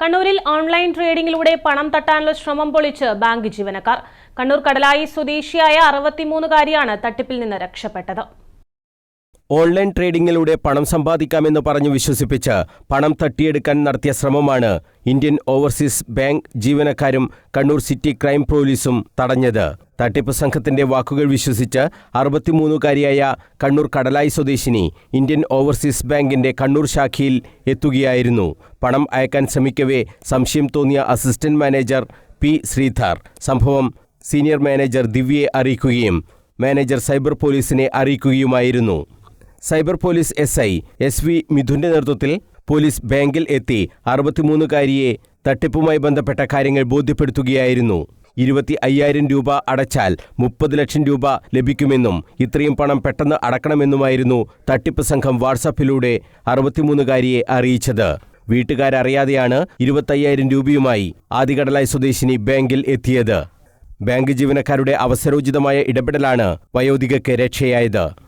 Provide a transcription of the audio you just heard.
കണ്ണൂരിൽ ഓൺലൈൻ ട്രേഡിംഗിലൂടെ പണം തട്ടാനുള്ള ശ്രമം പൊളിച്ച് ബാങ്ക് ജീവനക്കാർ. കണ്ണൂർ കടലായി സ്വദേശിയായ അറുപത്തിമൂന്നുകാരിയാണ് തട്ടിപ്പിൽ നിന്ന് രക്ഷപ്പെട്ടത്. ഓൺലൈൻ ട്രേഡിംഗിലൂടെ പണം സമ്പാദിക്കാമെന്ന് പറഞ്ഞു വിശ്വസിപ്പിച്ച് പണം തട്ടിയെടുക്കാൻ നടത്തിയ ശ്രമമാണ് ഇന്ത്യൻ ഓവർസീസ് ബാങ്ക് ജീവനക്കാരും കണ്ണൂർ സിറ്റി ക്രൈം പോലീസും തടഞ്ഞത്. തട്ടിപ്പ് സംഘത്തിന്റെ വാക്കുകൾ വിശ്വസിച്ച് അറുപത്തിമൂന്നുകാരിയായ കണ്ണൂർ കടലായി സ്വദേശിനി ഇന്ത്യൻ ഓവർസീസ് ബാങ്കിന്റെ കണ്ണൂർ ശാഖയിൽ എത്തുകയായിരുന്നു. പണം അയക്കാൻ ശ്രമിക്കവേ സംശയം തോന്നിയ അസിസ്റ്റന്റ് മാനേജർ പി ശ്രീധർ. സംഭവം സീനിയർ മാനേജർ ദിവ്യയെ അറിയിക്കുകയും മാനേജർ സൈബർ പോലീസിനെ അറിയിക്കുകയുമായിരുന്നു. Cyber police S I S V മിഥുന്റെ നേതൃത്വത്തിൽ പോലീസ് ബാങ്കിൽ എത്തി അറുപത്തിമൂന്നുകാരിയെ തട്ടിപ്പുമായി ബന്ധപ്പെട്ട കാര്യങ്ങൾ ബോധ്യപ്പെടുത്തുകയായിരുന്നു. ഇരുപത്തി അയ്യായിരം രൂപ അടച്ചാൽ മുപ്പത് ലക്ഷം രൂപ ലഭിക്കുമെന്നും ഇത്രയും പണം പെട്ടെന്ന് അടക്കണമെന്നുമായിരുന്നു തട്ടിപ്പ് സംഘം വാട്സാപ്പിലൂടെ അറുപത്തിമൂന്നുകാരിയെ അറിയിച്ചത്. വീട്ടുകാരറിയാതെയാണ് ഇരുപത്തയ്യായിരം രൂപയുമായി ആദികടലായി സ്വദേശിനി ബാങ്കിൽ എത്തിയത്. ബാങ്ക് ജീവനക്കാരുടെ അവസരോചിതമായ ഇടപെടലാണ് വയോധികയ്ക്ക് രക്ഷയായത്.